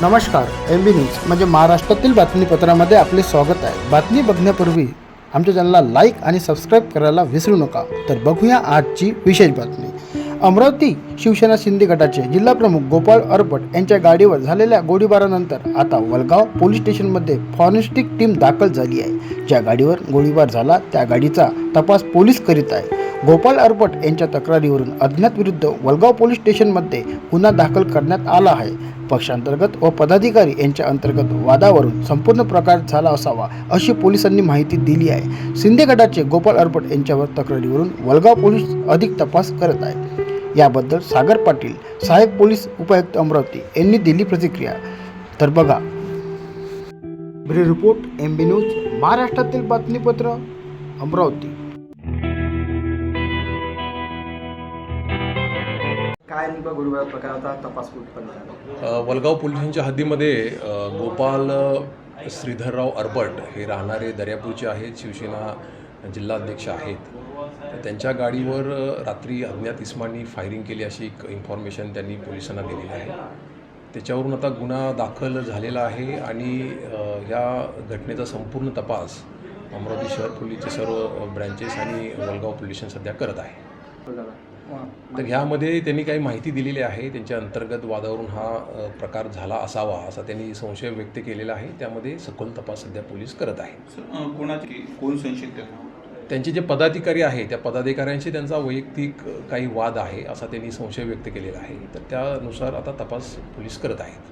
नमस्कार M B news म्हणजे महाराष्ट्रातील बातमीपत्रामध्ये आपले स्वागत आहे. बातमी बघण्यापूर्वी आमच्या चॅनलला लाईक आणि सबस्क्राईब करायला विसरू नका. तर बघूया आजची विशेष बातमी. अमरावती शिवसेना शिंदे गटाचे जिल्हाप्रमुख गोपाळ अरपट यांच्या गाडीवर झालेल्या गोळीबारानंतर आता वलगाव पोलीस स्टेशनमध्ये फॉरेन्सिक टीम दाखल झाली आहे. ज्या गाडीवर गोळीबार झाला त्या गाडीचा तपास पोलीस करीत आहे. गोपाल अरपट यांच्या तक्रारीवरून अज्ञात विरुद्ध वलगाव पोलीस स्टेशनमध्ये गुन्हा दाखल करण्यात आला आहे. पक्षांतर्गत व पदाधिकारी यांच्या अंतर्गत वादावरून संपूर्ण प्रकार झाला असावा अशी पोलिसांनी माहिती दिली आहे. शिंदे गटाचे गोपाल अरपट यांच्यावर तक्रारीवरून वलगाव पोलीस अधिक तपास करत आहे याबद्दल सागर पाटील सहाय्यक पोलीस उपायुक्त अमरावती यांनी दिली प्रतिक्रिया. तर बघा. Bureau report M B news महाराष्ट्रातील बातमीपत्र अमरावती. काय नेमका गोळीबार प्रकार होता तपास झाला. अ, वलगाव पोलिसांच्या हद्दीमध्ये गोपाल श्रीधरराव अरबट हे राहणारे दर्यापूरचे आहेत शिवसेना जिल्हाध्यक्ष आहेत. तर त्यांच्या गाडीवर रात्री अज्ञात इस्मांनी फायरिंग केली अशी एक इन्फॉर्मेशन त्यांनी पोलिसांना दिलेली आहे. त्याच्यावरून आता गुन्हा दाखल झालेला आहे आणि ह्या घटनेचा संपूर्ण तपास अमरावती शहर पोलीसचे सर्व ब्रँचेस आणि वलगाव पोलीस सध्या करत आहे. तर ह्यामध्ये त्यांनी काही माहिती दिलेली आहे. त्यांच्या अंतर्गत वादावरून हा प्रकार झाला असावा असा त्यांनी संशय व्यक्त केलेला आहे. त्यामध्ये सखोल तपास सध्या पोलीस करत आहे कोणाची कोण संशयित? त्यांचे जे पदाधिकारी आहे त्या पदाधिकाऱ्यांशी त्यांचा वैयक्तिक काही वाद आहे असा त्यांनी संशय व्यक्त केलेला आहे. तर त्यानुसार आता तपास पोलीस करत आहेत.